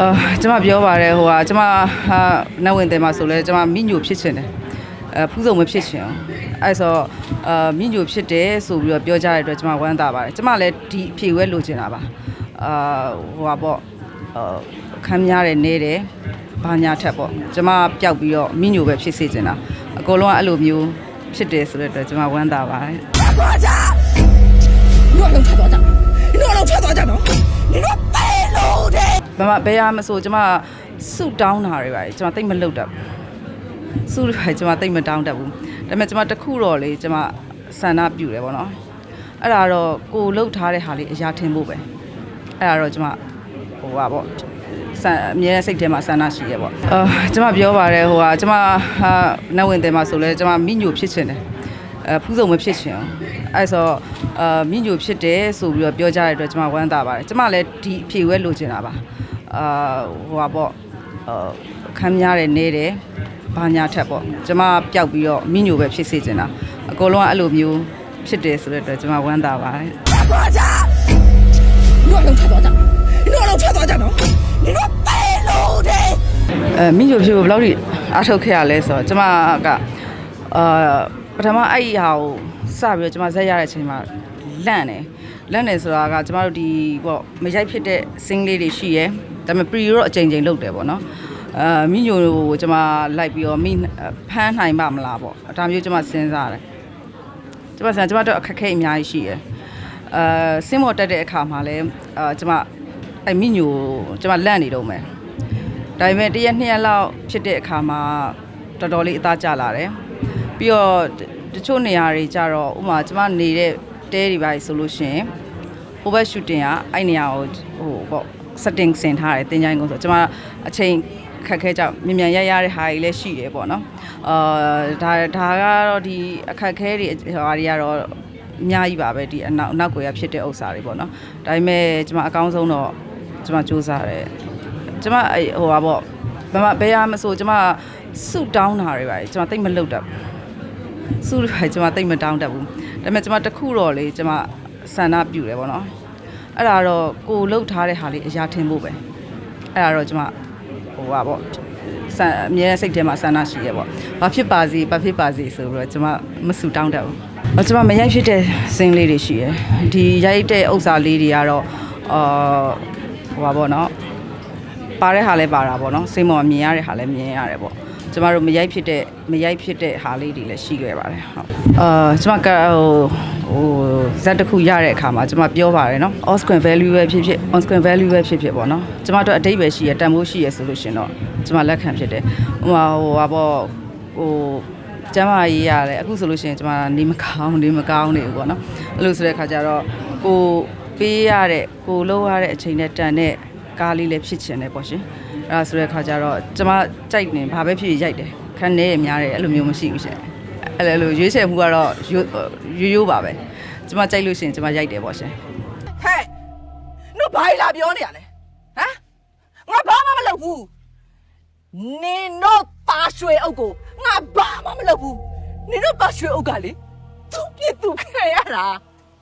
အာကျွန်မပြောပါတယ်ဟိုဟာကျွန်မဟာနောက်ဝင်တယ်မှာဆိုလဲကျွန်မမိညိုဖြစ်ချင်တယ်အဲဖူးစုံမဖြစ်ချင်အောင်အဲဆိုအာမိညိုဖြစ်တယ်ဆိုပြီးတော့ပြောကြတဲ့အတွက်ကျွန်မဝမ်းသာပါတယ်ကျွန်မလည်းဒီအဖြေဝဲလိုချင်တာပါအာဟိုဟာပေါ့အခမ်းများတယ်နေတယ်ဘာညာထက်ပေါ့ကျွန်မပျောက်ပြီးတော့မိညိုပဲဖြစ်စေချင်တာအကုန်လုံးကအဲ့လိုမျိုးဖြစ်တယ်ဆိုတဲ့အတွက်ကျွန်မဝမ်းသာပါတယ်။ဘာကြ။ညောလုံးထွက်သွားကြ။ညောလုံးထွက်သွားကြနော်။ညော တဲ့ဘာမှဘယ်ရမဆိုကျွန်မစုတောင်းတာတွေပါကျွန်မတိတ်မလုပ်တတ်ဘူးစုတွေပါကျွန်မတိတ်မတောင်းတတ်ဘူးဒါပေမဲ့ကျွန်မတစ်ခုတော့လေကျွန်မဆန္ဒပြုတယ်ပေါ့နော်အဲ့ဒါတော့ကိုလှုပ်ထားတဲ့ဟာလေးအရာထင်ဖို့ပဲအဲ့ဒါတော့ကျွန်မဟိုပါပေါ့ဆန်အမြဲတမ်းစိတ်ထဲမှာဆန္ဒရှိရပေါ့အာကျွန်မပြောပါတယ်ဟိုဟာကျွန်မဟာနတ်ဝင်တယ်မှာဆိုလဲကျွန်မမိညိုဖြစ်ချင်တယ်အဲဖူးစုံမဖြစ်ချင်အောင်အဲဆိုအာမိညိုဖြစ်တယ်ဆိုပြီးတော့ပြောကြတဲ့အတွက်ကျွန်မဝမ်းသာပါတယ်ကျွန်မလည်းဒီအဖြေဝဲလိုချင်တာပါ အာဟိုပါပေါ့ခမ်းများတယ်နေတယ်ဘာညာထက်ပေါ့ကျမပျောက်ပြီးတော့မိညိုပဲဖြစ်စေချင်တာအကုန်လုံးကအဲ့လိုမျိုးဖြစ်တယ်ဆိုတဲ့အတွက်ကျမဝမ်းသာပါတယ်သွားကြနှုတ်လုံးထွက်သွားကြနှုတ်လုံးထွက်သွားကြနော်နင်တို့ပဲလို့တယ်အဲမိညိုဖြစ်ဖို့ဘယ်လောက်ထိအားထုတ်ခဲ့ရလဲဆိုတော့ကျမကအာပထမအဲ့ဒီဟာကိုစပြီးတော့ကျမဇက်ရတဲ့အချိန်မှာလန့်တယ် လန့်တယ်ဆိုတာကကျမတို့ဒီပေါ့မရိုက်ဖြစ်တဲ့ sing လေးတွေရှိရယ်ဒါပေမဲ့ pre ရောအချိန်ချိန်လုပ်တယ်ပေါ့နော်အာမိညိုကိုကျမလိုက်ပြီးတော့မိဖမ်းနိုင်ပါမလားပေါ့ဒါမျိုးကျမစဉ်းစားတယ်ကျမစဉ်းစားကျမတို့အခက်အခဲအများကြီးရှိရယ်အာစင်းမော်တက်တဲ့အခါမှာလည်းအာကျမအဲ့မိညိုကျမလန့်နေတော့မယ်ဒါပေမဲ့တစ်ရက်နှစ်ရက်လောက်ဖြစ်တဲ့အခါမှာတော်တော်လေးအသားကျလာတယ်ပြီးတော့တချို့နေရာတွေကြတော့ဥပမာကျမနေတဲ့တဲတွေပါဆိုလို့ရှိရင် ဟိုဘက်ရှူတင်ကအဲ့နေရာကိုဟိုပေါ့ setting ဆင်ထားတယ်တင်ကြိုင်းကုန်ဆိုကျမအချိန်ခက်ခဲကြောင့်မြန်မြန်ရရတဲ့ဟာတွေလည်းရှိတယ်ပေါ့နော်အာဒါဒါကတော့ဒီအခက်ခဲတွေဟာတွေကတော့အများကြီးပါပဲဒီအနောက်အနောက်ကိုရဖြစ်တဲ့ဥစ္စာတွေပေါ့နော်ဒါပေမဲ့ကျမအကောင်းဆုံးတော့ကျမစူးစမ်းတယ်ကျမအဲ့ဟိုပါပေါ့ဘာမှဘယ်ရမဆိုကျမစုတောင်းတာတွေပါကျမတိတ်မလုပ်တတ်ဘူးစုတွေပါကျမတိတ်မတောင်းတတ်ဘူးဒါပေမဲ့ကျမတစ်ခုတော့လေကျမ ဆန္ဒပြုတယ်ပေါ့နော်အဲ့ဒါတော့ကိုလှုပ်ထားတဲ့ဟာလေးအရာထင်ဖို့ပဲအဲ့ဒါတော့ကျမဟိုပါပေါ့ဆန်အမြဲတမ်းစိတ်ထဲမှာဆန္ဒရှိရပေါ့ဘာဖြစ်ပါစေဘာဖြစ်ပါစေဆိုပြီးတော့ကျမမဆူတောင်းတတ်ဘူးအော်ကျမမရိုက်ဖြစ်တဲ့စင်းလေးတွေရှိရယ်ဒီရိုက်တဲ့ဥစ္စာလေးတွေကတော့အာဟိုပါပေါ့နော်ပါတဲ့ဟာလည်းပါတာပေါ့နော်စိတ်မော်မြင်ရတဲ့ဟာလည်းမြင်ရတယ်ပေါ့ ကျမတို့မရိုက်ဖြစ်တဲ့မရိုက်ဖြစ်တဲ့ဟာလေးတွေလည်းရှိခဲ့ပါတယ်ဟုတ်အာကျမကဟိုဟိုဇက်တစ်ခုရတဲ့အခါမှာကျမပြောပါတယ်နော် on screen value ပဲဖြစ်ဖြစ် on screen value ပဲဖြစ်ဖြစ်ပေါ့နော်ကျမတို့အတိတ်ပဲရှိရတန်ဖိုးရှိရဆိုလို့ရှင်တော့ကျမလက်ခံဖြစ်တယ်ဟိုဟာဟိုဟာပေါ့ဟိုကျမရေးရတယ်အခုဆိုလို့ရှိရင်ကျမနေမကောင်းနေမကောင်းနေဘူးပေါ့နော်အဲ့လိုဆိုတဲ့အခါကျတော့ကိုပေးရတဲ့ကိုလုံးရတဲ့အချိန်နဲ့တန်တဲ့ကားလေးလည်းဖြစ်ချင်တယ်ပေါ့ရှင် အဲ့ဒါဆိုတဲ့အခါကျတော့ကျမကြိုက်နေဘာပဲဖြစ်ဖြစ်ရိုက်တယ်ခန်းနေရများတယ်အဲ့လိုမျိုးမရှိဘူးရှင်အဲ့လိုရွေးချယ်မှုကတော့ရိုးရိုးရိုးပါပဲကျမကြိုက်လို့ရှိရင်ကျမရိုက်တယ်ပေါ့ရှင်ဟဲ့တို့ဘာလာပြောနေရလဲဟမ်ငါဘာမှမလုပ်ဘူးနင်တို့ပါရွှေအုပ်ကိုငါဘာမှမလုပ်ဘူးနင်တို့ပါရွှေအုပ်ကလေသူပြစ်သူခံရတာ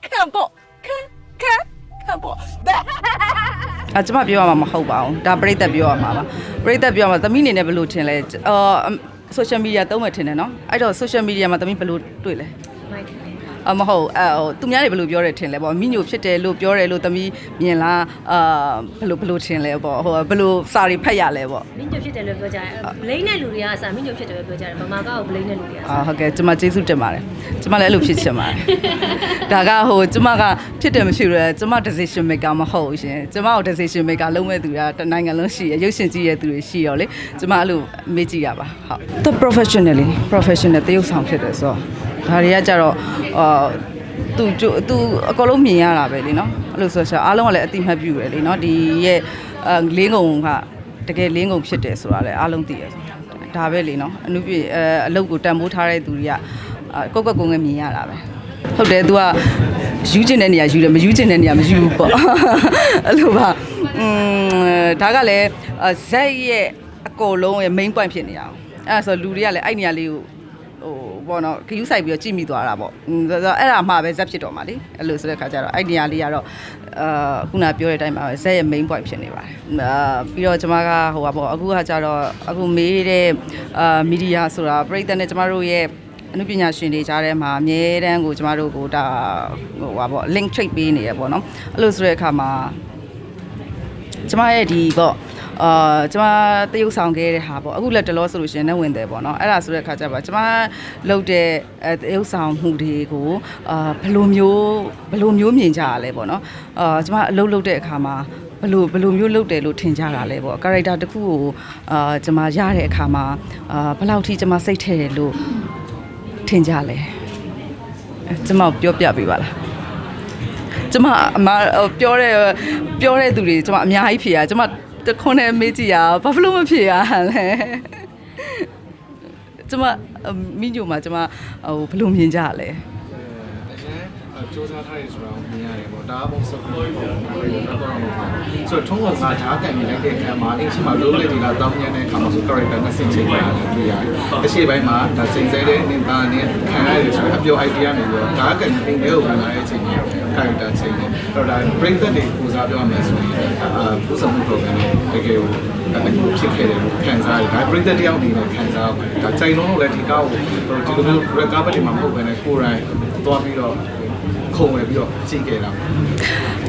ခံပေါ့ခံခံခံပေါ့ အဲကျမပြောရမှာမဟုတ်ပါဘူးဒါပြိသက်ပြောရမှာပါပြိသက်ပြောရမှာသမီးအနေနဲ့ဘယ်လိုထင်လဲအော် social media သုံးမယ်ထင်တယ်နော်အဲ့တော့ social media မှာသမီးဘယ်လိုတွေ့လဲ အမဟုတ်အဲဟိုသူများတွေဘယ်လိုပြောတယ်ထင်လဲပေါ့မိညိုဖြစ်တယ်လို့ပြောတယ်လို့သမီးမြင်လားအာဘယ်လိုဘယ်လိုထင်လဲပေါ့ဟိုဘယ်လိုစာတွေဖတ်ရလဲပေါ့မင်းညိုဖြစ်တယ်လို့ပြောကြတယ်ဘလိန်တဲ့လူတွေကစာမင်းညိုဖြစ်တယ်လို့ပြောကြတယ်ဗမာကောက်ဘလိန်တဲ့လူတွေကအာဟုတ်ကဲ့ကျမကျေးဇူးတင်ပါတယ်ကျမလည်းအဲ့လိုဖြစ်ချင်ပါတယ်ဒါကဟိုကျမကဖြစ်တယ်မရှိဘူးလေကျမ decision maker မဟုတ်ဘူးရှင်ကျမကို decision maker လုံးမဲ့သူကတနိုင်ငံလုံးရှိရရုပ်ရှင်ကြည့်ရတဲ့သူတွေရှိရောလေကျမအဲ့လိုမေ့ကြည့်ရပါဟုတ်သူ professionally professional တရုပ်ဆောင်ဖြစ်တယ်ဆိုတော့ ဒါတွေကကြတော့အာသူသူအကောလုံးမြင်ရတာပဲလေနော်အဲ့လိုဆိုတော့အားလုံးကလည်းအတိမတ်ပြုရလေနော်ဒီရဲ့အလင်းကုံကတကယ်လင်းကုံဖြစ်တယ်ဆိုတာလည်းအားလုံးသိရဆိုဒါပဲလေနော်အနုပြအဲအလုပ်ကိုတန်ဖိုးထားတဲ့သူတွေကအာကိုယ့်ကွက်ကိုယ်ငယ်မြင်ရတာပဲဟုတ်တယ် तू ကယူကျင်တဲ့နေရာယူတယ်မယူကျင်တဲ့နေရာမယူဘူးပေါ့အဲ့လိုပါอืมဒါကလည်းဇက်ရဲ့အကောလုံးရဲ့ main point ဖြစ်နေတာအဲ့ဒါဆိုလူတွေကလည်းအဲ့နေရာလေးကိုဟို ပေါ့နော်ခယူးဆိုင်ပြီးတော့ကြည့်မိသွားတာပေါ့อืมဆိုတော့အဲ့ဒါမှပဲဇက်ဖြစ်တော့မှာလေအဲ့လိုဆိုတဲ့ခါကျတော့အဲ့ဒီနေရာလေးကတော့အာခုနပြောတဲ့အတိုင်းပါပဲဇက်ရဲ့ main point ဖြစ်နေပါတယ်အာပြီးတော့ကျွန်မကဟိုပါပေါ့အခုကကျတော့အခုမေးတဲ့အာမီဒီယာဆိုတာပြည်သက်နဲ့ကျမတို့ရဲ့အနုပညာရှင်တွေကြားထဲမှာအမြဲတမ်းကိုကျမတို့ကိုဒါဟိုပါပေါ့ link trade ပေးနေရပေါ့နော်အဲ့လိုဆိုတဲ့အခါမှာကျမရဲ့ဒီပေါ့ အာကျမတရုပ်ဆောင်ခဲ့တဲ့ဟာပေါ့အခုလက်တလောဆိုလို့ရှိရင်လည်းဝင်တယ်ပေါ့နော်အဲ့ဒါဆိုတဲ့အခါကျတော့ကျမလုပ်တဲ့အဲတရုပ်ဆောင်မှုတွေကိုအာဘယ်လိုမျိုးဘယ်လိုမျိုးမြင်ကြရလဲပေါ့နော်အာကျမအလုပ်လုပ်တဲ့အခါမှာဘယ်လိုဘယ်လိုမျိုးလုပ်တယ်လို့ထင်ကြတာလဲပေါ့ကာရိုက်တာတစ်ခုကိုအာကျမရတဲ့အခါမှာအာဘယ်လောက်ထိကျမစိတ်ထဲတယ်လို့ထင်ကြလဲအဲကျမပြောပြပေးပါလားကျမအမဟိုပြောတဲ့ပြောတဲ့သူတွေကျမအများကြီးဖြေရကျမ တခွန်းနဲ့မေးကြည့်ရဘာဖြစ်လို့မဖြေရလဲကျမမိညိုမှာကျမဟိုဘယ်လိုမြင်ကြလဲစူးစမ်းထားရဆိုတာကိုမြင်ရတယ်ပေါ့ဒါကပုံစံကိုပေါ့ဒါကိုတော့တော့မှာဆိုတော့ထုံးကငါဓာတ်ကန်နေတဲ့တဲ့ခံမှာအင်းရှိမှာလုံးလေးဒီလာတောင်းညတဲ့ခါမှာဆို character နဲ့ဆင်ခြင်တာလည်းတွေ့ရတယ်အရှိပိုင်းမှာဒါစိတ်ဆဲတဲ့နေတာနဲ့ခံရတယ်ဆိုတော့အပြော idea နေပြီးတော့ဓာတ်ကန်နေတယ်ကိုဝင်လာတဲ့အချိန်မှာ character ချိန်တယ်အဲ့တော့ဒါ break that တွေပူစားပြောရမယ်ဆိုရင်အာပူဆောင်မှု program တကယ်ကိုအခုဖြစ်ခဲ့တယ်ခံစားရတယ်ဒါ break that တယောက်အနေနဲ့ခံစားရတယ်ဒါချိန်လုံးလို့လည်းဒီကားကိုဒီလိုမျိုး recovery မှာမဟုတ်ဘဲနဲ့ကိုယ်တိုင်သွားပြီးတော့ခုံဝယ်ပြီးတော့ကြည့်ခဲ့တာ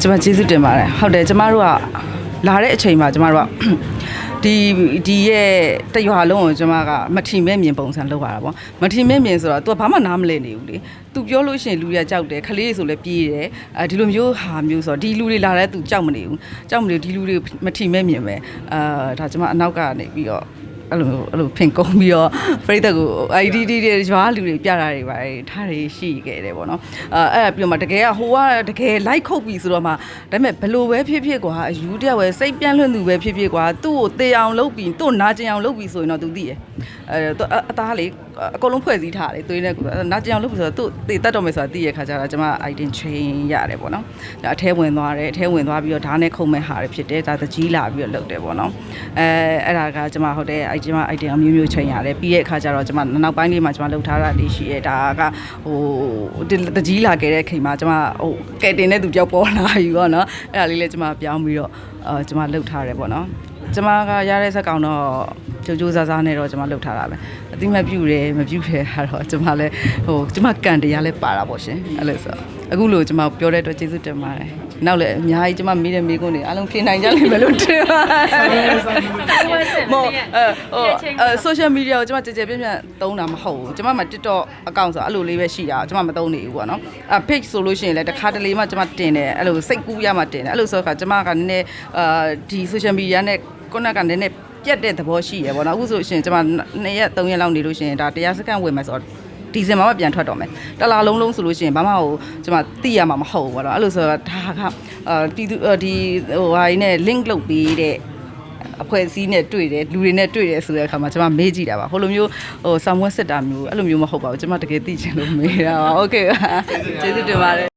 ကျမကျေးဇူးတင်ပါတယ်ဟုတ်တယ်ကျမတို့ကလာတဲ့အချိန်မှာကျမတို့က ဒီဒီရဲ့တရွာလုံးကိုကျမကမထီမဲ့မြင်ပုံစံလောက်ရတာပေါ့မထီမဲ့မြင်ဆိုတော့ तू ဘာမှနားမလည်နေဘူးလေ तू ပြောလို့ရှိရင်လူရကြောက်တယ်ခလေးဆိုလည်းပြေးတယ်အဲဒီလိုမျိုးဟာမျိုးဆိုတော့ဒီလူတွေလာတဲ့ तू ကြောက်မနေဘူးကြောက်မနေဒီလူတွေမထီမဲ့မြင်ပဲအာဒါကျမအနောက်ကနေပြီးတော့ အဲ့လိုအဲ့လိုဖင်ကုန်းပြီးတော့ပြိတ္တကို IDD တွေရွာလူတွေပြတာတွေပါတယ်ထားတွေရှိခဲ့တယ်ပေါ့နော်အဲအဲ့ဒါပြီးတော့မှတကယ်ကဟိုကတကယ် like ခုတ်ပြီဆိုတော့မှဒါပေမဲ့ဘလို့ပဲဖြစ်ဖြစ်ကွာအယူတယောက်ပဲစိတ်ပြန့်လွင့်သူပဲဖြစ်ဖြစ်ကွာသူ့ကိုတေအောင်လုပ်ပြီးသူ့နာကျင်အောင်လုပ်ပြီးဆိုရင်တော့ तू သိရအဲသူအသားလေး အကုန်လုံးဖွဲ့စည်းထားတယ်သွေးနဲ့ကိုနာကျင်အောင်လုပ်ပြီးဆိုတော့သူ့တေတတ်တော့မယ်ဆိုတာသိရခါကြတာကျွန်မ item chain ရတယ်ပေါ့နော်ဒါအထဲဝင်သွားတယ်အထဲဝင်သွားပြီးတော့ဓာတ်နဲ့ခုံမဲ့ဟာတွေဖြစ်တယ်ဒါသကြီးလာပြီးတော့လုပ်တယ်ပေါ့နော်အဲအဲ့ဒါကကျွန်မဟုတ်တယ်အဲကျွန်မ item အမျိုးမျိုးချိန်ရတယ်ပြီးရဲ့အခါကျတော့ကျွန်မနောက်ပိုင်းလေးမှာကျွန်မလုပ်ထားတာလေးရှိရဲဒါကဟိုတကြီးလာခဲ့တဲ့ချိန်မှာကျွန်မဟိုကဲတင်တဲ့သူကြောက်ပေါ်လာယူပေါ့နော်အဲ့ဒါလေးလည်းကျွန်မပြောင်းပြီးတော့အာကျွန်မလုပ်ထားတယ်ပေါ့နော်ကျွန်မကရတဲ့ဇက်ကောင်တော့ကြိုးကြိုးစားစားနဲ့တော့ကျွန်မလုပ်ထားတာပဲအတိမပြူတယ်မပြူတယ်ကတော့ကျွန်မလည်းဟိုကျွန်မကန်တရားလည်းပါတာပေါ့ရှင်အဲ့လိုဆိုအခုလို့ကျွန်မပြောတဲ့အတွက်ကျေးဇူးတင်ပါတယ်နောက်လည်းအများကြီးကျွန်မမေးတဲ့မေးခွန်းတွေအားလုံးဖြေနိုင်ကြလိမ့်မယ်လို့ထင်ပါတယ်မောအဲဟိုအဲ social media ကိုကျွန်မကြည်ကြည်ပြည့်ပြည့်သုံးတာမဟုတ်ဘူးကျွန်မမှာ TikTok account ဆိုအဲ့လိုလေးပဲရှိတာကျွန်မမသုံးနေဘူးပေါ့နော်အဲ page ဆိုလို့ရှိရင်လည်းတစ်ခါတလေမှကျွန်မတင်တယ်အဲ့လိုစိတ်ကူးရမှတင်တယ်အဲ့လိုဆိုတော့ကျွန်မကနည်းနည်းအာဒီ social media နဲ့ connect ကနည်းနည်း ပြတ်တဲ့သဘောရှိရပေါ့နော်အခုဆိုရှင်ကျွန်မ2ရက်3ရက်လောက်နေလို့ရှိရင်ဒါတရားစကန်ဝင်မယ်ဆိုတော့ဒီဇင်ဘာမှပြန်ထွက်တော့မယ်တလားလုံးလုံးဆိုလို့ရှိရင်ဘာမှဟိုကျွန်မသိရမှာမဟုတ်ဘူးပေါ့နော်အဲ့လိုဆိုတော့ဒါကအာတီသူဒီဟိုဟာကြီးနဲ့ link လုပ်ပေးတဲ့အဖွဲ့အစည်းနဲ့တွေ့တယ်လူတွေနဲ့တွေ့တယ်ဆိုတဲ့အခါမှာကျွန်မမေးကြည့်တာပါဟိုလိုမျိုးဟိုဆောင်းဝက်စစ်တာမျိုးအဲ့လိုမျိုးမဟုတ်ပါဘူးကျွန်မတကယ်သိချင်လို့မေးတာပါโอเคပါကျေးဇူးတင်ပါတယ်